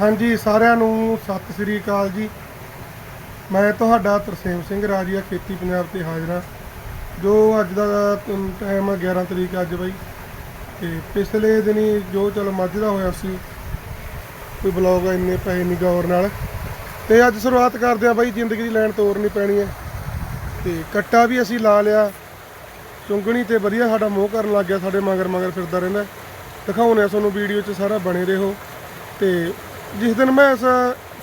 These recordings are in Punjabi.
ਹਾਂਜੀ, ਸਾਰਿਆਂ ਨੂੰ ਸਤਿ ਸ੍ਰੀ ਅਕਾਲ ਜੀ। ਮੈਂ ਤੁਹਾਡਾ ਤਰਸੇਮ ਸਿੰਘ ਰਾਜੀਆ, ਖੇਤੀ ਪੰਜਾਬ ਤੇ ਹਾਜ਼ਰ ਹਾਂ। ਜੋ ਅੱਜ ਦਾ ਟਾਈਮ ਹੈ 11 ਤਰੀਕ ਅੱਜ ਬਾਈ। ਤੇ ਪਿਛਲੇ ਦਿਨੀ ਜੋ ਚਲ ਮੱਝ ਦਾ ਹੋਇਆ ਸੀ, ਕੋਈ ਬਲੌਗ ਇੰਨੇ ਪਏ ਨਹੀਂ ਗੌਰ ਨਾਲ। ਤੇ ਅੱਜ ਸ਼ੁਰੂਆਤ ਕਰਦੇ ਆ ਬਾਈ, ਜ਼ਿੰਦਗੀ ਦੀ ਲੈਣ ਤੋਰਨੀ ਪੈਣੀ ਹੈ। ਤੇ ਕੱਟਾ ਵੀ ਅਸੀਂ ਲਾ ਲਿਆ। ਚੁੰਗਣੀ ਤੇ ਵਧੀਆ ਸਾਡਾ ਮੋਹ ਕਰਨ ਲੱਗ ਗਿਆ, ਸਾਡੇ ਮਗਰ ਮਗਰ ਫਿਰਦਾ ਰਹਿੰਦਾ। ਦਿਖਾਉਣੇ ਆ ਤੁਹਾਨੂੰ ਵੀਡੀਓ 'ਚ ਸਾਰਾ ਬਣੇ ਰਹੋ। ਤੇ ਜਿਸ ਦਿਨ ਮੈਂ ਇਸ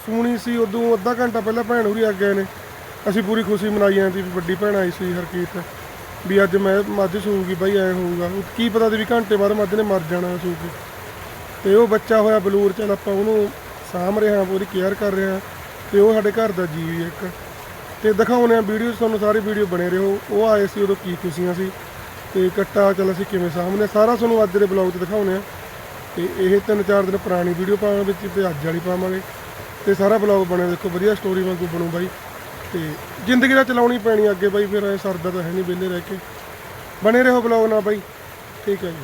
ਸੂਣੀ ਸੀ, ਉਦੋਂ ਅੱਧਾ ਘੰਟਾ ਪਹਿਲਾਂ ਭੈਣ ਹੋਰੀ ਆ ਗਏ ਨੇ। ਅਸੀਂ ਪੂਰੀ ਖੁਸ਼ੀ ਮਨਾਈ ਜਾਂਦੀ ਵੀ ਵੱਡੀ ਭੈਣ ਆਈ ਸੀ ਹਰਕੀਤ। ਵੀ ਅੱਜ ਮੈਂ ਮੱਝ ਸੂਗੀ ਬਾਈ, ਐ ਹੋਊਗਾ। ਕੀ ਪਤਾ ਸੀ ਵੀ ਘੰਟੇ ਬਾਅਦ ਮੱਝ ਨੇ ਮਰ ਜਾਣਾ ਸੂਗੀ। ਕੇ ਤੇ ਉਹ ਬੱਚਾ ਹੋਇਆ ਬਲੂਰ, ਚਲ ਆਪਾਂ ਉਹਨੂੰ ਸਾਂਭ ਰਹੇ ਹਾਂ ਪੂਰੀ ਕੇਅਰ ਕਰ ਰਹੇ ਹਾਂ। ਤੇ ਉਹ ਸਾਡੇ ਘਰ ਦਾ ਜੀਵ ਇੱਕ। ਤੇ ਦਿਖਾਉਣੇ ਆ ਵੀਡੀਓ, ਤੁਹਾਨੂੰ ਸਾਰੀ ਵੀਡੀਓ ਬਣੇ ਰਹੋ। ਉਹ ਆਏ ਸੀ ਉਦੋਂ ਕੀ ਖੁਸ਼ੀਆਂ ਸੀ। ਤੇ ਕੱਟਾ, ਚੱਲ ਅਸੀਂ ਕਿਵੇਂ ਸਾਹਮਣੇ ਸਾਰਾ ਤੁਹਾਨੂੰ ਅੱਜ ਦੇ ਬਲੌਗ 'ਚ ਦਿਖਾਉਣੇ ਆ ਤੇ ਇਹ ਤਿੰਨ ਚਾਰ ਦਿਨ ਪੁਰਾਣੀ ਵੀਡੀਓ ਪਾਵਾਂ ਵਿੱਚ ਤੇ ਅੱਜ ਵਾਲੀ ਪਾਵਾਂਗੇ। ਤੇ ਸਾਰਾ ਬਲੌਗ ਬਣਿਆ ਦੇਖੋ ਵਧੀਆ ਸਟੋਰੀ ਵਾਂਗੂ ਬਣੂ ਬਾਈ। ਤੇ ਜ਼ਿੰਦਗੀ ਦਾ ਚਲਾਉਣੀ ਪੈਣੀ ਅੱਗੇ ਬਾਈ ਫਿਰ ਐ ਸਰਦਾ ਤਾਂ ਹੈ ਨਹੀਂ ਵਿਹਲੇ ਰਹਿ ਕੇ। ਬਣੇ ਰਹੋ ਬਲੌਗ ਨਾਲ ਬਾਈ ਠੀਕ ਹੈ ਜੀ।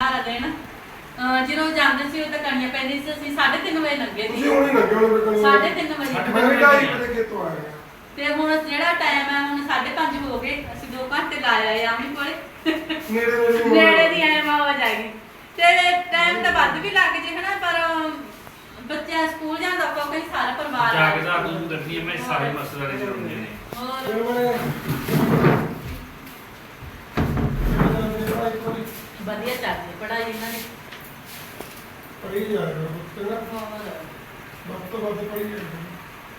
ਸਾਰਾ ਦਿਨ ਅਹ ਜਦੋਂ ਜਾਂਦੇ ਸੀ ਉਹ ਤਾਂ ਕਣੀਆਂ ਪੈਂਦੀ ਸੀ ਅਸੀਂ 3:30 ਵਜੇ ਲੱਗੇ ਸੀ। ਹੁਣੇ ਲੱਗੇ ਹੋਣੇ ਬਕਣੀ 3:30 ਵਜੇ। ਮੈਂ ਵੀ ਢਾਈ ਵਜੇ ਖੇਤੋਂ ਆਇਆ ਤੇ ਹੁਣ ਜਿਹੜਾ ਟਾਈਮ ਹੈ ਹੁਣ 5:30 ਹੋ ਗਏ। ਅਸੀਂ 2 ਘੰਟੇ ਲਾਇਆ ਆ ਆਮੀ ਕੋਲੇ। ਨੇੜੇ ਨੇੜੇ ਦੀ ਐ ਆਵਾਜ਼ ਆ ਗਈ ਤੇ ਟਾਈਮ ਤਾਂ ਵੱਧ ਵੀ ਲੱਗ ਜੇ ਹਨਾ ਪਰ ਬੱਚਾ ਸਕੂਲ ਜਾਂਦਾ ਆਪਾਂ ਕੋਈ ਸਾਰਾ ਪਰਿਵਾਰ ਜਾ ਆ। ਕੇ ਤਾਂ ਤੂੰ ਦੱਸਣੀ ਮੈਂ ਸਾਰੇ ਮਸਲੇ ਦੇ ਜੁੜਨੇ ਨੇ। ਹੋਰ? ਵਧੀਆ ਚੱਲਦੀ ਹੈ ਪੜਾਈ ਇਹਨਾਂ ਦੀ। ਨਾ ਹੋਰ?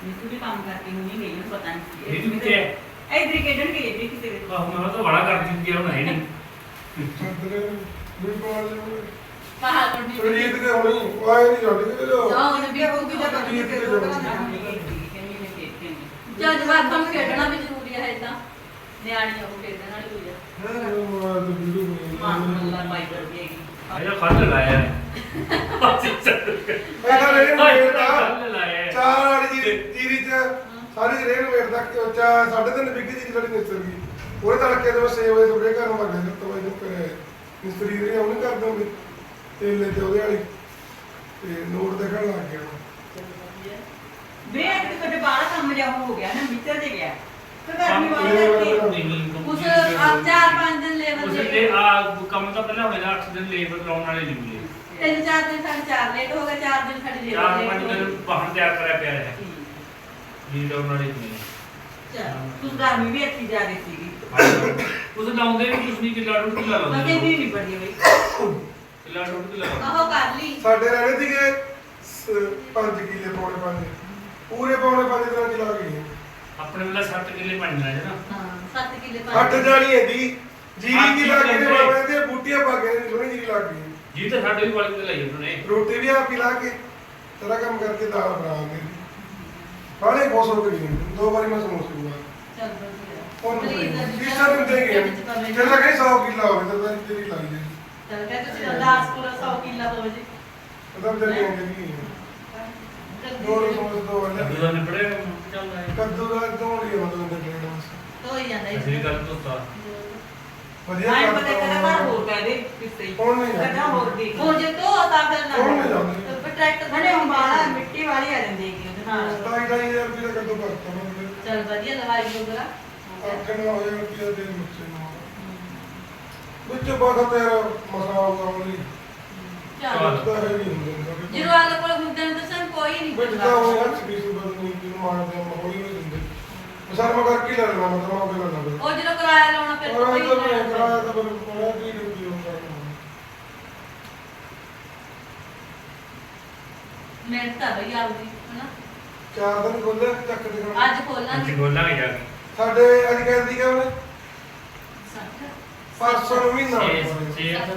ਨੀਤੂ ਵੀ ਕੰਮ ਕਰਦੀ ਹੁਣੀ ਗਈ ਨੂੰ ਪਤਾ ਨਹੀਂ ਇਹ ਤੂੰ ਕਿੱਥੇ ਐ ਕ੍ਰਿਕਟਰ ਗਈ ਜੀ ਕਿਤੇ ਵਿੱਚ। ਆਹ ਮੈਂ ਤਾਂ ਬੜਾ ਕਰ ਦਿੱਤੀ ਹੁਣ ਹੈ ਨਹੀਂ। ਦੇ ਬਾਹਰ ਨਹੀਂ ਰੀਤ ਕੇ ਹੋਣੀ ਆਏ ਨਹੀਂ ਛੱਡ ਕੇ ਜੋ ਜਾਓ ਉਹਨੇ ਵੀ ਉਹ ਵੀ ਜਗ੍ਹਾ ਰੀਤ ਕੇ ਜੋ ਜਦ ਜਵਾਕਾਂ ਨੂੰ ਖੇਡਣਾ ਵੀ ਜ਼ਰੂਰੀ ਹੈ ਇਦਾਂ ਨਿਆਣੀ ਉਹ ਖੇਡਣ ਵਾਲੀ ਹੋਈ ਹੈ ਮਾਰ ਦੇ ਵੀਡੀਓ ਮਾਂ ਬਣੀ ਨੂੰ ਲਾ ਪਾਈ ਕਰਦੀ ਹੈਗੀ। ਆਇਆ ਖੱਲ ਲਾਇਆ ਹੈ। ਮੈਂ ਤਾਂ ਰੇਨ ਵੇਰਦਾ ਖੱਲ ਲਾਇਆ ਹੈ। ਚਾਰ ਵਾਲੀ ਜੀ ਜੀਰੀ ਚ ਸਾਰੀ ਰੇਨ ਵੇਰਦਾ ਕਿ ਚਾ ਸਾਢੇ ਤਿੰਨ ਵਿਕੀ ਦੀ ਜਿਹੜੀ ਨਿਸਰ ਗਈ ਉਹਦੇ ਤੜਕੇ ਦੇ ਮੈਂ 6 ਵਜੇ ਤੁਹਾਡੇ ਘਰ ਨੂੰ ਵਗਿਆ ਸੱਤ ਵਜੇ ਨੂੰ ਕਰਿਆ ਮਿਸਤਰੀ ਜਿਹੜੇ ਉਹਨੇ ਕਰ ਦੋਗੇ ਤੇਲੇ ਤੇ ਉਹਦੇ ਵਾਲੀ ਤੇ ਨੋਟ ਦੇਖਣ ਲੱਗ ਗਿਆ। ਵੇ ਅੱਜ ਤੇ ਤੁਹਾਡੇ ਬਾਹਰ ਕੰਮ ਜਾ ਹੋ ਗਿਆ ਨਾ ਮਿੱਤਰ ਦੇ ਗਿਆ। ਤੇ ਗਰਮੀ ਵਾਲੀ ਇਹ ਕਰਕੇ ਉਸ ਆਪ ਚਾਰ ਪੰਜ ਦਿਨ ਲੇਬਰ ਉਸ ਦੇ ਤੇ ਆ ਕੰਮ ਤਾਂ ਪਹਿਲਾਂ ਦਾ 8 ਦਿਨ ਲੇਬਰ ਲਾਉਣ ਵਾਲੇ ਮਿਲੇ ਤਿੰਨ ਚਾਰ ਦਿਨ ਸਾਡੇ ਚਾਰ ਲੇਟ ਹੋ ਗਏ ਚਾਰ ਦਿਨ ਸਾਡੀ ਲੇਬਰ ਚਾਰ ਲੇਟ ਪੰਜ ਹੋ ਦਿਨ ਗਈ ਵਾਹਨ ਤਿਆਰ ਕਰਿਆ ਪਿਆ ਹੈ। ਜੀ ਲਾਉਣ ਵਾਲੇ ਨਹੀਂ ਚੱਲ। ਤੂੰ ਗਰਮੀ ਵੀ ਅੱਤੀ ਜਾ ਰਹੀ ਸੀਗੀ ਉਸ ਲਾਉਂਦੇ ਵੀ ਕੁਝ ਨਹੀਂ ਡੂਡ ਕਿਲਾ ਮਤੇ ਲਾਉਂਦੇ ਵੀ ਨਹੀਂ ਬੜੀ ਬਈ ਕਿਲਾ ਡੂਡ ਕਿਲਾ ਲਾਉਂਦੇ ਆਹੋ ਕਰ ਲਈ। ਸਾਡੇ ਰਹਿਣੇ ਸੀਗੇ 5 ਕਿੱਲੇ ਪੌਣੇ ਪੰਜ। ਪੂਰੇ ਪੌਣੇ ਪੰਜ ਦਿਨਾਂ ਚ ਲਾ ਗਏ। ਆਪਣੇ ਵੇਲੇ 7 ਕਿੱਲੇ ਬਣਨਾ ਹੈ ਨਾ। ਹਾਂ 7 ਕਿੱਲੇ ਅੱਠ ਜਾਣੀ। ਹੈ ਦੀ ਜੀਰੀ ਕੀ ਲਾ ਕੇ ਕਿੱਲੇ। ਬਾਬਾ ਦੇ ਬੂਟੀਆਂ ਪਾ ਕੇ ਨੇ ਸੋਹਣੀ ਜੀਰੀ ਲੱਗ ਗਈ ਜੀ ਤਾਂ ਸਾਡੇ ਵੀ ਵਾਲੀ ਤੇ ਲਈ ਉਹਨਾਂ। ਨੇ ਰੋਟੀ ਵੀ ਆਪ ਹੀ ਲਾ ਕੇ ਤੇਰਾ ਕੰਮ ਕਰਕੇ ਦਾਲ ਬਣਾਉਂਦੇ ਖਾਣੇ ਬਹੁਤ ਹੋ ਗਏ ਦੋ ਵਾਰੀ ਮੈਂ ਸਮੋਸੇ ਬਣਾ ਚੱਲ ਵਧੀਆ। ਉਹ ਪਲੀਜ਼ ਅੱਜ ਕਿਸ ਤਰ੍ਹਾਂ ਦਿੰਦੇ ਗਏ। ਤੇਰਾ ਕਹੇ 100 ਕਿੱਲਾ ਹੋਵੇ ਤਾਂ ਤੇਰੀ ਲੱਗ ਜਾਏ। ਚੱਲ ਕਹਿ ਤੁਸੀਂ 10 ਕਿਲੋ 100 ਕਿੱਲਾ ਹੋ ਜੇ। ਉਹਦਾ ਵੀ ਤੇਰੀ ਆਉਂਦੀ ਦੋ ਸਮੋਸੇ ਦੋ ਅੱਧੂ ਦਾ ਨਿਬੜੇ ਚੱਲਦਾ ਹੈ ਕੱਦੂ ਦਾ ਦੋੜੀ ਮਤਲਬ ਦੇ ਬਸ ਤੋਂ ਹੀ ਜਾਂਦਾ ਅਸੀਂ ਗੱਲ ਤੋਂ ਤਾਂ ਵਧੀਆ ਆਏ ਪਤਾ ਤੇਰਾ ਘਰ ਹੋਰ ਕਹਿ ਦੇ ਕਿਸੇ ਕੌਣ ਨਹੀਂ ਜਾਂਦਾ? ਕੱਢਾ ਹੋਰ ਦੇਖ। ਹੁਣ ਜੇ ਤੋਂ ਤਾਂ ਫਿਰ ਨਾ। ਕੌਣ ਲੈ ਜਾਂਦੇ? ਤੇ ਟਰੈਕਟਰ ਬੜੇ ਅੰਬਾਲਾ ਮਿੱਟੀ ਵਾਲੀ ਆ ਜਾਂਦੀ ਹੈਗੀ ਉਹਦੇ ਨਾਲ। ਸਤਾਈ ਢਾਈ ਹਜ਼ਾਰ ਰੁਪਏ ਦਾ ਕੱਦੂ ਕਰਤਾ। ਚੱਲ ਵਧੀਆ ਲਵਾਈ ਹੋਗਾ ਅੱਠ ਨੌ ਹਜ਼ਾਰ ਰੁਪਏ ਦੇ ਮੁੱਛੇ ਨਾਲ। ਵਿੱਚ ਬਹੁਤ ਤੇਰਾ ਮਸਾ ਆਉਂਦਾ ਲਈ ਚੱਲ। ਤਾਂ ਹੈ ਨਹੀਂ ਹੁੰਦਾ। ਜਦੋਂ ਆਲੇ ਕੋਲ ਹੁੰਦੇ ਨੇ ਤਾਂ ਸਾਨੂੰ ਕੋਈ ਨਹੀਂ ਵਿੱਚ ਤਾਂ ਉਹ ਹੱਥ ਵੀ ਸੁਬਹ ਨੂੰ ਜਿਹਨੂੰ ਮਾਰਦੇ ਆ ਮਾਹੌਲ ਨਹੀਂ ਦਿੰਦੇ। ਸਰ ਮੈਂ ਕਰਕੇ ਲੈ ਲੈਣਾ ਮਤਲਬ ਉਹ ਕੇ ਲੈਣਾ ਫਿਰ ਉਹ ਜਦੋਂ ਕਿਰਾਇਆ ਲਾਉਣਾ ਫਿਰ ਉਹ ਕੋਈ ਤਾਂ ਨਹੀਂ ਕਰਾਇਆ ਕੀ ਹੁੰਦਾ ਬਈ ਆਪਦੀ ਹਨਾ? ਚਾਰ ਦਿਨ ਖੋਲੇ ਚੱਕ ਦਿਖਾਉਣਾ। ਅੱਜ ਖੋਲਾਂਗੇ। ਬੋਲਾਂਗੇ ਜਾ ਕੇ। ਸਾਡੇ ਅੱਜ ਕਹਿੰਦੀ ਕਿ ਉਹਨੇ? 500 ਨੂੰ ਮਹੀਨਾ ਨੌ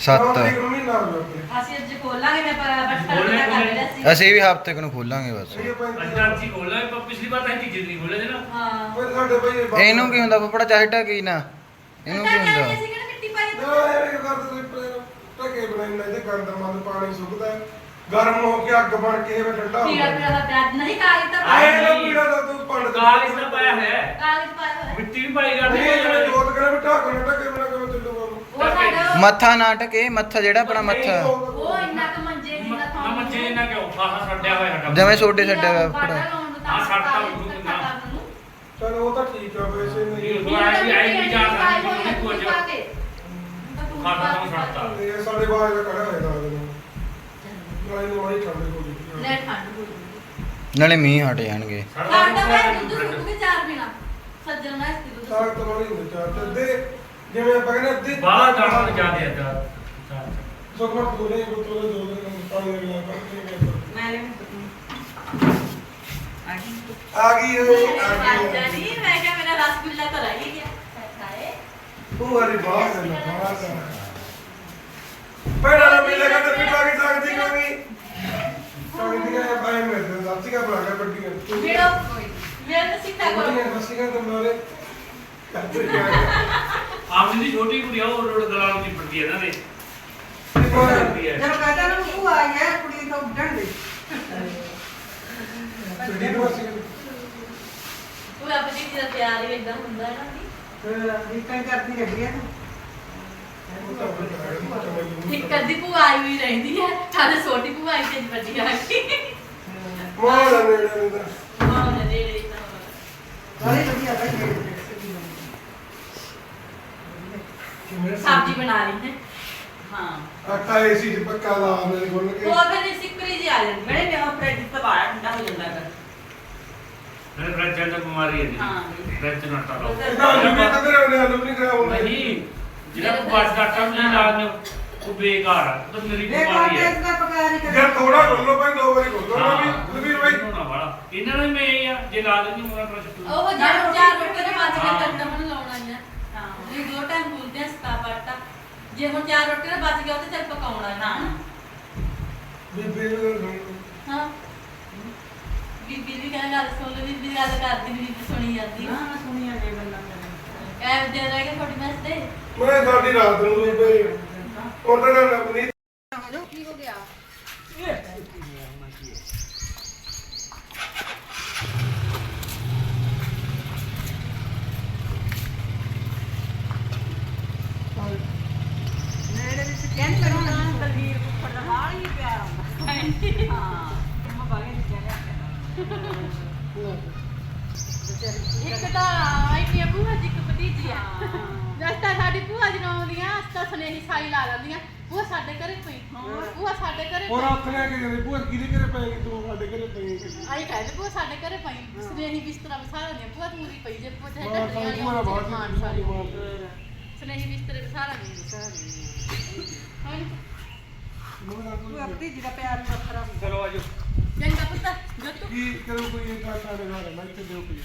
ਸੱਤ। ਤਰੀਕ ਨੂੰ ਮਹੀਨਾ ਹੋ ਗਿਆ। ਅਸੀਂ ਅੱਜ ਖੋਲਾਂਗੇ ਮੈਂ ਪਰ ਬਟ ਖੋਲ੍ਹਣੇ, ਕਰ ਖੋਲ੍ਹਣੇ। ਲਿਆ ਸੀ। ਅਸੀਂ ਵੀ ਹਫ਼ਤੇ ਕੁ ਨੂੰ ਖੋਲਾਂਗੇ ਬਸ। ਇਹ ਪੈਂਤੀ ਅੱਜ ਤਾਂ ਅਸੀਂ ਖੋਲਾਂਗੇ ਪਰ ਪਿਛਲੀ ਵਾਰ ਤਾਂ ਅਸੀਂ ਤੀਜੇ ਦਿਨ ਖੋਲੇ ਸੀ ਨਾ। ਹਾਂ। ਫਿਰ ਸਾਡੇ ਭਾਈ ਇਹਨੂੰ ਕੀ ਹੁੰਦਾ ਪਪੜਾ ਚਾਹੇ ਢਕੀ ਨਾ? ਇਹਨੂੰ ਕੀ ਹੁੰਦਾ? ਅਸੀਂ ਕਿਹੜਾ ਮਿੱਟੀ ਪਾਈ। ਨਾ ਇਹ ਕੀ ਕਰਦੇ ਤੁਸੀਂ ਪਰ ਟਕੇ ਬਣਾਈ ਨਾ ਜੇ ਗੰਦ ਮੰਦ ਪਾਣੀ ਸੁੱਕਦਾ ਹੈ। ਗਰਮ ਹੋ ਕੇ ਅੱਗ ਬਣ ਕੇ ਇਹ ਠੰਡਾ ਹੋ ਪੀੜਾ ਜਾਂਦਾ ਪੀੜਾ ਦਾ ਪਿਆਜ਼ ਨਹੀਂ ਤਾਂ ਆਏ ਪਾਇਆ ਨਾ ਪੀੜਾ ਦਾ ਤੂੰ ਪੰਡ ਕਾਗਜ਼ ਤਾਂ ਪਾਇਆ ਹੋਇਆ ਹੈ। ਕਾਗਜ਼ ਪਾਇਆ ਹੋਇਆ ਹੈ। ਮਿੱਟੀ ਵੀ ਪਾਈ ਕਰਦੇ ਨਹੀਂ ਜਿਹੜੇ ਜੋਤ ਕਰੇ ਵੀ ਢਾਕ ਨਾ ਉਹ ਸਾਡਾ ਮੱਥਾ ਨਾ ਢਕੇ ਮੱਥਾ ਜਿਹੜਾ ਆਪਣਾ ਮੱਥਾ। ਉਹ ਇੰਨਾ ਕੁ ਮੰਜੇ ਨਾ ਕਿਉਂ? ਆਹ ਛੱਡਿਆ ਹੋਇਆ ਸਾਡਾ। ਜਿਵੇਂ ਛੋਟੇ ਛੱਡਿਆ ਹੋਇਆ ਨੂੰ ਨੂੰ। ਚਲੋ ਉਹ ਤਾਂ ਠੀਕ ਆ ਵੈਸੇ ਨਹੀਂ। ਇਹ ਉਹ ਆਈ ਆਈ ਵੀ ਜਾ ਸਕਦੀ ਨਹੀਂ ਕੁਝ ਪਾ ਕੇ। ਖਾਤਾ ਤੋਂ ਛੱਡਤਾ। ਇਹ ਸਾਡੇ ਬਾਹਰ ਦਾ ਕੜਾ ਹੋਇਆ ਦਾ ਨਾਲੇ ਨੂੰ ਮਾੜੀ ਠੰਡ ਹੋ ਗਈ। ਲੈ ਠੰਡ ਹੋ ਜੂਗੀ ਨਾਲੇ ਮੀਂਹ ਹਟ ਜਾਣਗੇ। ਸਾਡਾ ਮੈਂ ਦੁੱਧ ਸੁੱਕ ਕੇ ਚਾਰ ਪੀਣਾ। ਸੱਜਣ ਮੈਂ ਇਸ ਦੁੱਧ ਸਾਗ ਤਾਂ ਵਾਲੀ ਹੁੰਦੀ ਚਾਰ ਤੇ ਅੱਧੇ। ਜਿਵੇਂ ਆਪਾਂ ਕਹਿੰਦੇ ਅੱਧੇ ਬਾਹਰ ਜਾਣਾ ਜਿਆਦੇ ਅੱਦਾ ਸੁਖਮਤ ਦੋਨੇ ਗੁੱਤੋਂ ਦੇ ਦੋ ਦਿਨ ਪਾਣੀ ਦੇ ਗਿਆ ਕਰਕੇ ਮੈਂ ਲੈ ਆ ਗਈ। ਓਏ ਆ ਗਈ ਨਹੀਂ ਮੈਂ ਕਿਹਾ ਮੇਰਾ ਰਸਗੁੱਲਾ ਘਰ ਹੀ ਗਿਆ। ਖਾਏ ਤੂੰ ਹਰੀ ਬਾਹਰ ਦੇ ਨਾ ਬਾਹਰ ਦਾ ਪਹਿਲਾਂ ਨਾ ਮਿਲੇ ਕਹਿੰਦੇ ਪਿਟਾ ਕੇ ਸਕਦੀ ਕਿਉਂ ਨਹੀਂ ਪਾਣੀ ਦੀਆਂ ਬਾਈ ਮੇਰੇ ਬਣਾ ਕੇ ਵੱਡੀਆਂ। ਮੇਰਾ ਮੇਰਾ ਤਾਂ ਸਿੱਧਾ ਕਰੋ। ਵੱਡੀਆਂ ਦਸੀਆਂ ਤਾਂ ਮਾਰੇ ਕੱਤੇ ਗਿਆ ਆਪਣੀ ਦੀ ਛੋਟੀ ਕੁੜੀ ਆ ਉਹ ਰੋਡ ਗਲਾਲ ਦੀ ਪੜਦੀ ਇਹਨਾਂ ਦੇ। ਜਦੋਂ ਕਹਤਾ ਨਾ ਉਹ ਆ ਗਿਆ ਕੁੜੀ ਤੋਂ ਉੱਡਣ ਦੇ। ਵੱਡੀ ਦਸੀ ਉਹ ਆਪਣੀ ਜੀ ਦਾ ਪਿਆਰ ਹੀ ਇਦਾਂ ਹੁੰਦਾ ਹੈ ਨਾ ਜੀ। ਰੀਕਾਂ ਕਰਦੀ ਰਹੀ ਬੜਾ ਇੱਕ ਅੱਧੀ ਭੂਆ ਆਈ ਹੋਈ ਰਹਿੰਦੀ ਹੈ ਸਾਡੇ ਛੋਟੀ ਭੂਆ ਆਈ ਤੇ ਵੱਡੀ ਆ ਗਈ। ਮਾਂ ਨੇ ਦੇ ਦੇ ਤਾਂ ਸਾਰੇ ਵਧੀਆ ਭਾਈ ਸਬਜ਼ੀ ਬਣਾ ਲਈ ਹੈ। ਹਾਂ। ਆਟਾ ਏਸੀ ਚ ਪੱਕਾ ਲਾ ਮੇਰੇ ਗੁੰਨ ਕੇ। ਉਹ ਫਿਰ ਸਿੱਕਰੀ ਜੀ ਆ ਜਾਂਦੀ। ਮੇਰੇ ਨੇ ਉਹ ਫ੍ਰਿਜ ਤੋਂ ਬਾਹਰ ਠੰਡਾ ਹੋ ਜਾਂਦਾ ਕਰ ਮੇਰੇ ਫ੍ਰਿਜ ਦੀ ਬਿਮਾਰੀ ਹੈ ਹਾਂ। ਜੀ ਫ੍ਰਿਜ ਨਾ ਟਾਲੋ ਇਹਦਾ ਆਲੂ ਵੀ ਕਦਰ ਉਹਨੇ ਆਲੂ ਨਹੀਂ ਕਰਾਇਆ ਹੁੰਦਾ। ਨਹੀਂ ਜਿਹੜਾ ਬਾਜ ਦਾ ਆਟਾ ਨਹੀਂ ਲਾਉਂਦੇ ਉਹ ਬੇਕਾਰ ਆ। ਤਾਂ ਮੇਰੀ ਬਿਮਾਰੀ ਹੈ ਟੈਸਟ ਦਾ ਪਕਾ ਨਹੀਂ ਜੇ ਕਰ ਥੋੜਾ ਖੋਲੋ ਭਾਈ ਦੋ ਵਾਰੀ ਖੋਲੋ ਨਾ ਵੀ ਲਵੀਰ ਭਾਈ ਹੋਣਾ ਵਾਲਾ ਇਹਨਾਂ ਨੂੰ ਮੈਂ ਇਹ ਆ ਜੇ ਲਾ ਦਿੰਦੀ ਮੋਰਾ ਟਰਸਟ ਉਹ ਜਿਹੜਾ ਚਾਰ ਰੋਟੀ ਦੇ ਬਾਅਦ ਹਾਂ। ਕਰਦਾ ਮੈਨੂੰ ਲਾਉਣਾ ਹੈ ਹਾਂ। ਜੀ ਦੋ ਟਾਈਮ ਬੋਲਦੇ ਆ ਸਤਾ ਬਾਟਾ ਜੇ ਹੁਣ ਚਾਰ ਰੋਟੀ ਦੇ ਬਚ ਗਿਆ ਉਹ ਤੇ ਚੱਲ ਪਕਾਉਣਾ ਹੈ ਹਾਂ। ਬੀਬੀ ਨੂੰ ਗੱਲ ਸੁਣ ਹਾਂ। ਬੀਬੀ ਦੀ ਕਹਿੰਦਾ ਗੱਲ ਸੁਣ ਲਓ ਬੀਬੀ ਦੀ ਗੱਲ ਕਰਦੀ ਨੀ, ਬੀਬੀ ਸੁਣੀ ਜਾਂਦੀ। ਨਾ ਨਾ ਸੁਣੀਆਂ ਜੇ ਗੱਲਾਂ ਕਰੇ। ਐ ਦੇ ਰਹਿ ਗਏ ਤੁਹਾਡੀ ਮੈਸ ਤੇ। ਮੈਂ ਸਾਡੀ ਰਾਤ ਨੂੰ ਬੀਬੀ ਉਹਨਾਂ ਦਾ ਨਾਮ ਨਹੀਂ ਕੀ ਹੋ ਗਿਆ ਨੇੜੇ ਵਿੱਚ ਕਹਿੰਦੇ ਕਰੋ ਨਾ ਤਲਵੀਰ ਉੱਪਰ ਦਾ ਹਾਲ ਹੀ ਪਿਆਰ ਆਉਂਦਾ ਹਾਂ। ਮੈਂ ਬਾਗੇ ਨਹੀਂ ਕਹਿਆ ਇੱਕ ਤਾਂ ਆਈ ਪੀ ਭੂਆ ਜੀ ਇੱਕ ਭਤੀਜੀ ਆ। ਹਾਂ। ਰਸਤਾ ਸਾਡੀ ਭੂਆ ਜੀ ਨੂੰ ਆਉਂਦੀਆਂ ਅਸਤਾ ਸੁਨੇਹੀ ਸਾਈ ਲਾ ਲੈਂਦੀਆਂ। ਭੂਆ ਸਾਡੇ ਘਰੇ ਪਈ ਭੂਆ ਸਾਡੇ ਘਰੇ ਹੋਰ ਹੱਥ ਲੈ ਕੇ ਜਾਂਦੇ ਭੂਆ ਕਿਹਦੇ ਘਰੇ ਪਏਗੀ ਤੂੰ ਸਾਡੇ ਘਰੇ ਪਏਗੀ ਆਈ ਕਹਿੰਦੇ ਭੂਆ ਸਾਡੇ ਘਰੇ ਪਈ। ਸੁਨੇਹੀ ਬਿਸਤਰਾ ਵਿਛਾ ਲੈਂਦੀਆਂ। ਭੂਆ ਤੂੰ ਦੀ ਪਈ ਜੇ ਭੂਆ ਚਾਹੇ ਮਾਂ ਢੱਡੀਆਂ ਸਾਡੀ ਭੂਆ ਬਾਹਰ ਮਾਨ ਦੀ ਸਾਰੀ ਸੁਨੇਹੀ ਬਿਸਤਰੇ ਵਿਛਾ ਲੈਂਦੀਆਂ। ਤੂੰ ਆਪਣੀ ਜਿਹਦਾ ਪਿਆਰ ਨੂੰ ਵੱਖਰਾ ਚਲੋ ਆਜੋ। ਚੰਗਾ ਪੁੱਤ ਜੱਟੂ ਕੀ ਕਰੂ ਕੋਈ ਇਹ ਤਾਂ ਸਾਡੇ ਨਾਲ ਰਹਿਣਾ ਇੱਥੇ ਦਿਓ ਕੋਈ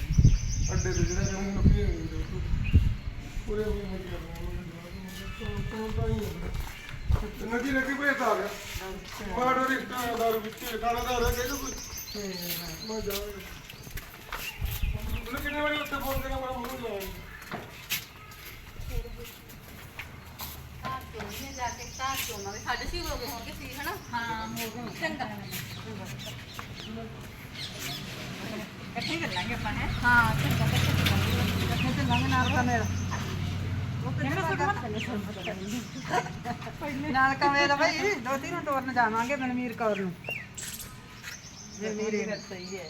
ਅੱਡੇ ਤੇ ਜਿਹੜਾ ਕਹਿੰਦੇ ਨੂੰ ਕੀ ਪੂਰੇ ਹੋ ਗਏ ਮੈਂ ਤੋਂ ਤਾਂ ਹੀ ਹੁੰਦਾ ਨਦੀ ਲੱਗੀ ਪਈ ਤਾਂ ਆ ਗਿਆ। ਬਾੜੋ ਰਿਸ਼ਤਾ ਦਾਰੂ ਵਿੱਚ ਕਾਲਾ ਦਾ ਰਹਿ ਗਿਆ ਕੋਈ ਮੈਂ ਜਾ ਕਿੰਨੇ ਵਾਰੀ ਉੱਤੇ ਫੋਨ ਕਰਿਆ ਮੈਂ ਮੂੰਹ ਲਾਇਆ ਜਾ ਕੇ ਤਾਂ ਚੋਣਾ ਵੀ ਸਾਡੇ ਸੀ ਹੋ ਗਏ ਹੋਣਗੇ ਸੀ ਹਨਾ? ਹਾਂ ਹੋ ਗਏ ਚੰਗਾ। ਇਕੱਠੇ ਕਰਾਂਗੇ ਆਪਾਂ ਹੈ? ਹਾਂ ਚੰਗਾ। ਇਕੱਠੇ ਚੱਲਾਂਗੇ ਨਾਲ ਤਾਂ ਮੇਰਾ ਨਾਲ ਕਵੇ ਦਾ ਭਾਈ ਦੋ ਤਿੰਨ ਟੋਰਨ ਜਾਵਾਂਗੇ ਮਨਮੀਰ ਕੌਰ ਨੂੰ। ਮਨਮੀਰ ਸਹੀ ਹੈ।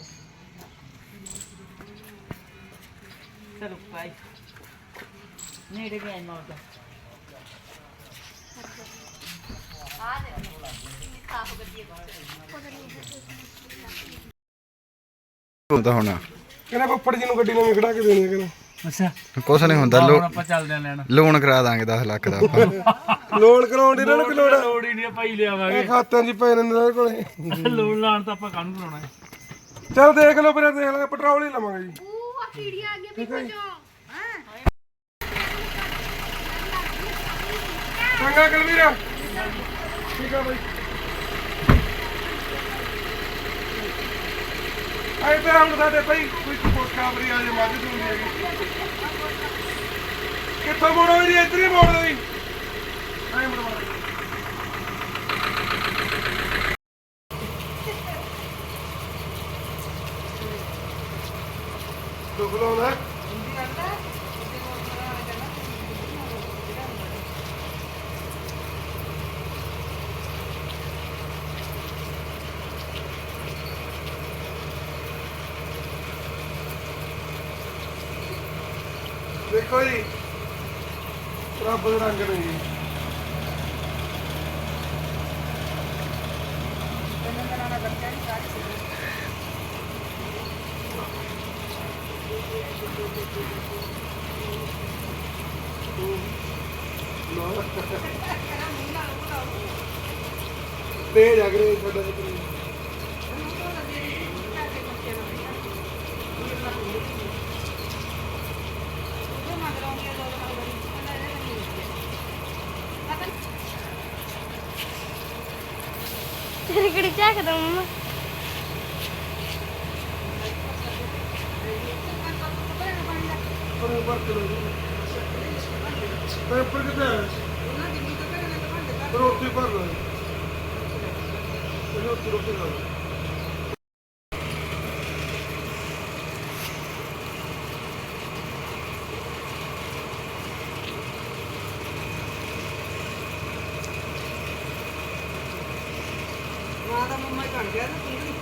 ਚਲੋ ਭਾਈ ਨੇੜੇ ਗਏ ਮੌਤ ਆ ਦੇ ਸਾਫ਼ ਗੱਡੀ ਹੁੰਦਾ ਹੁਣ। ਕਹਿੰਦਾ ਫੁੱਫੜ ਜੀ ਨੂੰ ਗੱਡੀ ਨਵੀਂ ਖੜਾ ਕੇ ਦੇਣੀ ਹੈ ਕਹਿੰਦਾ। ਅੱਛਾ। ਕੁਛ ਨਹੀਂ ਹੁੰਦਾ ਲੋ ਆਪਾਂ ਚੱਲਦੇ ਆਂ ਲੈਣ। ਲੋਨ ਕਰਾ ਦਾਂਗੇ 10 ਲੱਖ ਦਾ ਆਪਾਂ। ਲੋਨ ਕਰਾਉਣ ਦੀ ਇਹਨਾਂ ਨੂੰ ਕਿ ਲੋੜ ਆ? ਲੋੜ ਹੀ ਨਹੀਂ ਭਾਈ ਇਹ ਲਿਆਵਾਂਗੇ ਖਾਤਿਆਂ 'ਚ ਹੀ ਪਏ ਇਹਨਾਂ ਕੋਲੇ। ਲੋਨ ਲਾਣ ਤਾਂ ਆਪਾਂ ਕਾਹਨੂੰ ਕਰਾਉਣਾ ਹੈ? ਚਲ ਦੇਖ ਲਓ ਫਿਰ ਦੇਖ ਲਾਂਗੇ ਪੈਟਰੋਲ ਹੀ ਲਵਾਂਗੇ ਜੀ। ਉਹ ਕੀੜੀ ਆ ਗਈ ਠੀਕ ਹੈ ਜੀ। ਚੰਗਾ ਕਲਵੀਰਾ। ਠੀਕ ਆ ਬਾਈ ਆਏ ਤੇ ਹੁਣ ਸਾਡੇ ਭਾਈ, ਕੋਈ ਕੋਟ ਕਾਮਰੀ ਆ ਜੇ, ਮੱਝ ਦੂੰਦੀ ਹੈਗੀ। ਕਿੱਥੋਂ ਮੋੜੋ ਜੀ ਇੱਧਰ ਹੀ ਮੋੜ ਦੋ ਜੀ। ਦੇਖੋ ਜੀ ਰੱਬ ਦੇ ਰੰਗ ਨੇ ਜੀ। ਤੇਜ ਅਗਰੇ ਤੁਹਾਡਾ ਪਰ ਪਰ ਕਰੋ ਪੇਪਰ ਕਿੱਥੇ ਹੈ ਮੰਮਾ ਬਣ ਗਿਆ ਨਾ ਤੂੰ ਵੀ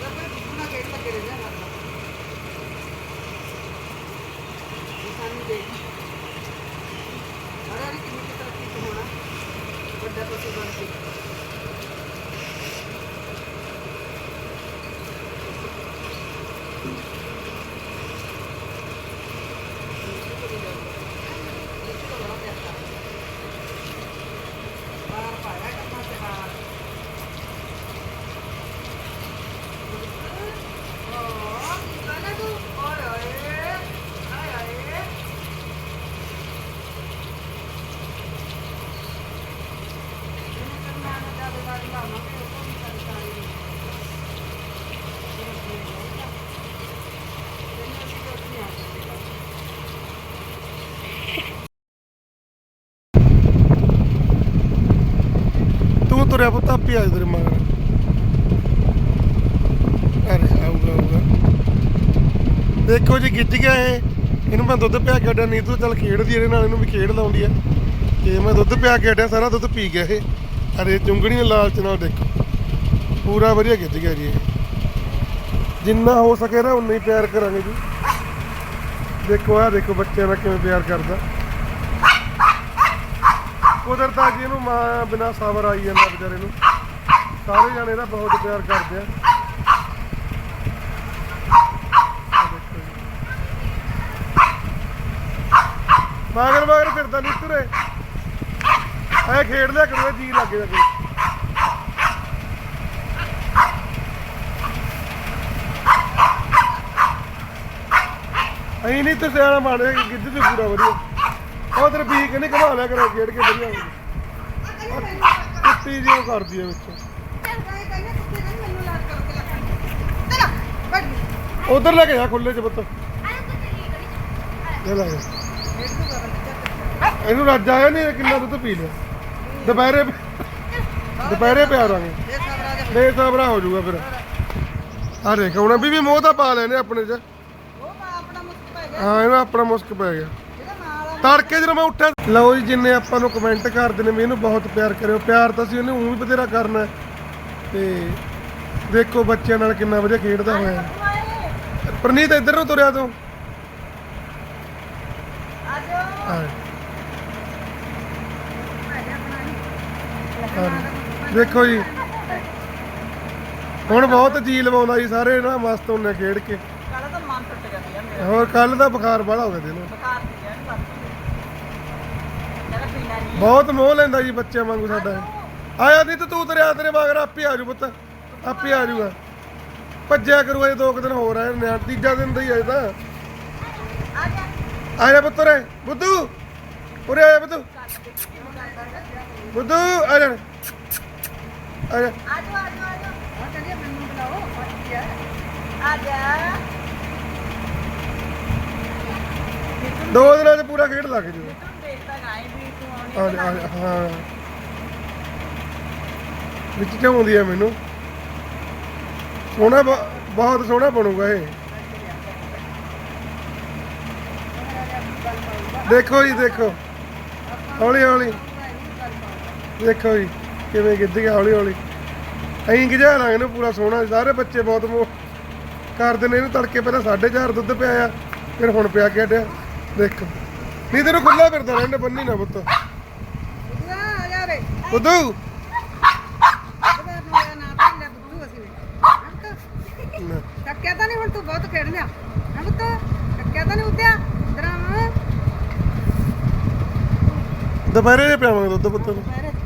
ਲੱਭੇ ਬੁਣਾ ਗੇਟ ਲੱਗੇ ਰਹਿ ਜਾ ਸਾਨੂੰ ਦੇ ਅਰੇ ਕਿੰਨੀ ਕੁ ਤਰੱਕੀ ਚ ਹੋਣਾ ਵੱਡਾ ਤੁਸੀਂ ਬਣ ਕੇ ਬਾਹਰ ਪਾਇਆ ਕਰਨਾ ਤੇ ਬਾਹਰ ਓ ਕਾਨਾ ਤੂੰ ਓਏ ਓਏ ਆਏ ਆਏ ਇਹਨੇ ਕਰਨਾ ਨਾ ਜਾਦੇ ਵਾਲੀ ਲਾਉਣਾ ਤੇ ਉਹ ਵੀ ਕਰ ਸਾਰੀ ਇਹਨੇ ਅਸੀਂ ਕੋਈ ਆ ਤੂੰ ਤੁਰਿਆ ਆ ਤੇਰੇ ਮਗਰ ਅਰੇ ਆਊਗਾ ਆਊਗਾ। ਦੇਖੋ ਜੀ, ਗਿੱਜ ਗਿਆ ਇਹ। ਇਹਨੂੰ ਮੈਂ ਦੁੱਧ ਪਿਆ ਕੇ ਹਟਿਆ ਨਹੀਂ ਤੂੰ ਚੱਲ ਖੇਡਦੀ ਇਹਦੇ ਨਾਲ, ਇਹਨੂੰ ਵੀ ਖੇਡ ਲਾਉਂਦੀ ਆ। ਤੇ ਮੈਂ ਦੁੱਧ ਪਿਆ ਕੇ ਹਟਿਆ ਸਾਰਾ ਦੁੱਧ ਪੀ ਗਿਆ ਇਹ। ਅਰੇ ਚੁੰਗਣੀ ਦੇ ਲਾਲਚ ਨਾਲ ਦੇਖੋ। ਪੂਰਾ ਵਧੀਆ ਗਿੱਜ ਗਿਆ ਜੀ ਜਿੰਨਾ ਹੋ ਸਕੇ ਨਾ, ਉਨਾ ਹੀ ਪਿਆਰ ਕਰਾਂਗੇ ਜੀ। ਦੇਖੋ ਆ ਦੇਖੋ ਬੱਚਿਆਂ ਦਾ ਕਿਵੇਂ ਪਿਆਰ ਕਰਦਾ। ਕੁਦਰਤ ਆ ਜੀ ਇਹਨੂੰ, ਮਾਂ ਬਿਨਾ ਸਬਰ ਆਈ ਜਾਂਦਾ ਵਿਚਾਰੇ ਨੂੰ। ਸਾਰੇ ਜਾਣੇ ਇਹਦਾ ਬਹੁਤ ਪਿਆਰ ਕਰਦੇ ਆ। ਆਹ ਦੇਖੋ ਜੀ। ਮਗਰ ਮਗਰ ਫਿਰਦਾ ਨਹੀਂ ਐ ਖੇਡ ਲਿਆ ਕਰੂਗਾ ਜੀ ਲੱਗ ਜਾ ਕਰੂ ਅਹੀਂ ਨਹੀਂ ਤੇ ਸਿਆਣਾ ਬਣ ਗਿਆ ਤੇ ਪੂਰਾ ਵਧੀਆ। ਉਹ ਤੇਰੇ ਵੀ ਕਹਿੰਦੇ ਘਮਾ ਲਿਆ ਕਰੋ, ਖੇਡ ਕੇ ਵਧੀਆ ਕੁੱਤੀ ਜੀ ਉਹ ਕਰਦੀ ਆ ਵਿੱਚ। ਉਧਰ ਲੈ ਕੇ ਜਾ ਖੁੱਲੇ ਚ ਪੁੱਤ। ਲੈ ਲੈ। ਜਾ। ਇਹਨੂੰ ਰੱਜ ਆਇਆ ਨਹੀਂ ਕਿੰਨਾ ਦੁੱਧ ਪੀ ਲਿਆ। ਦੁਪਹਿਰੇ ਦੁਪਹਿਰੇ ਪਿਆ ਰਾਂਗੇ। ਬੇਸਬਰਾ ਹੋ ਜਾਊਗਾ ਫਿਰ। ਆ ਦੇਖ ਹੁਣ ਵੀ ਵੀ ਮੋਹ ਤਾਂ ਪਾ ਲੈਨੇ ਆਪਣੇ ਚ। ਹਾਂ ਇਹਨੂੰ ਆਪਣਾ ਮੁਸਕ ਪੈ ਗਿਆ। ਤੜਕੇ ਜਦੋਂ ਮੈਂ ਉੱਠਿਆ ਲਓ ਜੀ ਜਿੰਨੇ ਆਪਾਂ ਨੂੰ ਕਮੈਂਟ ਕਰਦੇ ਨੇ ਵੀ ਇਹਨੂੰ ਬਹੁਤ ਪਿਆਰ ਕਰਿਓ। ਪਿਆਰ ਤਾਂ ਅਸੀਂ ਉਹਨੇ ਊਂ ਵੀ ਬਥੇਰਾ ਕਰਨਾ ਹੈ। ਤੇ ਦੇਖੋ ਬੱਚਿਆਂ ਨਾਲ ਕਿੰਨਾ ਵਧੀਆ ਖੇਡਦਾ ਹੋਇਆ ਹੈ। ਪ੍ਰਨੀਤ ਇੱਧਰ ਨੂੰ ਤੁਰਿਆ ਤੂੰ। ਆ ਦੇਖੋ ਜੀ। ਹੁਣ ਬਹੁਤ ਜੀ ਲਵਾਉਂਦਾ ਜੀ ਸਾਰੇ ਨਾ ਮਸਤ ਹੁੰਨੇ ਖੇਡ ਕੇ। ਕਾਲਾ ਤਾਂ ਮਨ ਟੁੱਟ ਗਿਆ ਸੀ ਮੇਰਾ। ਹੋਰ ਕੱਲ ਦਾ ਬੁਖਾਰ ਬੜਾ ਹੋ ਗਿਆ ਸੀ ਬਸ। ਨਹੀਂ ਬਹੁਤ ਮੋਹ ਲੈਂਦਾ ਜੀ ਬੱਚਿਆਂ ਵਾਂਗੂ ਸਾਡਾ। ਆਇਆ ਨਹੀਂ ਤੇ ਤੂੰ ਤੇਰੇ ਤੇਰੇ ਮਗਰ ਆਪੇ ਆ ਜੂ ਪੁੱਤ। ਆਪੇ ਆ ਜੂਗਾ ਭੱਜਿਆ ਕਰੂ ਅਜੇ ਦੋ ਕੁ ਦਿਨ ਹੋਰ ਆਏ ਨਿਆਣ ਤੀਜਾ ਦਿਨ ਦਾ ਹੀ ਅਜੇ ਤਾਂ। ਆ ਪੁੱਤਰ ਬੁੱਧੂ। ਉਰੇ ਆ ਬੁੱਧੂ। ਬੁੱਧੂ ਆ ਜਾ। ਆ ਜਾ। ਦੋ ਦਿਨਾਂ 'ਚ ਪੂਰਾ ਖੇਡ ਲੱਗ ਜੂਗਾ। ਆ ਜਾ, ਆ ਜਾ, ਹਾਂ। ਵਿੱਚ ਝਾਉਂਦੀ ਆ ਮੈਨੂੰ। ਸੋਹਣਾ ਬਹੁਤ ਸੋਹਣਾ ਬਣੂਗਾ ਇਹ। ਦੇਖੋ ਜੀ ਦੇਖੋ। ਹੌਲੀ ਹੌਲੀ। ਦੇਖੋ ਜੀ ਕਿਵੇਂ ਗਿੱਜ ਗਿਆ ਹੌਲੀ ਹੌਲੀ। ਅਹੀਂ ਗਿਜਾ ਲਾਂਗੇ ਨੂੰ ਪੂਰਾ ਸੋਹਣਾ। ਸਾਰੇ ਬੱਚੇ ਬਹੁਤ ਮੋ ਕਰਦੇ ਨੇ ਇਹਨੂੰ ਤੜਕੇ ਪਹਿਲਾਂ 4.5 ਦੁੱਧ ਪਿਆਇਆ ਫਿਰ ਹੁਣ ਪਿਆ ਕੇ ਹਟਿਆ। ਦੇਖੋ। ਨਹੀਂ ਤੈਨੂੰ ਖੁੱਲਾ ਫਿਰਦਾ ਰਹਿੰਦਾ ਬੰਨੀ ਨਾ ਪੁੱਤ। ਉਧੂ ਹੁਣ ਤੂੰ ਬਹੁਤ ਖੇਡ ਲਿਆ। ਨਾ ਪੁੱਤ ਟੱਕਿਆ ਤਾਂ ਨਹੀਂ ਉੱਤਿਆ ਦਰਾਮ ਦੁਪਹਿਰੇ ਪਿਆਵਾਂਗੇ ਦੁੱਧ ਪੁੱਤ ਨੂੰ। ਦੁਪਹਿਰੇ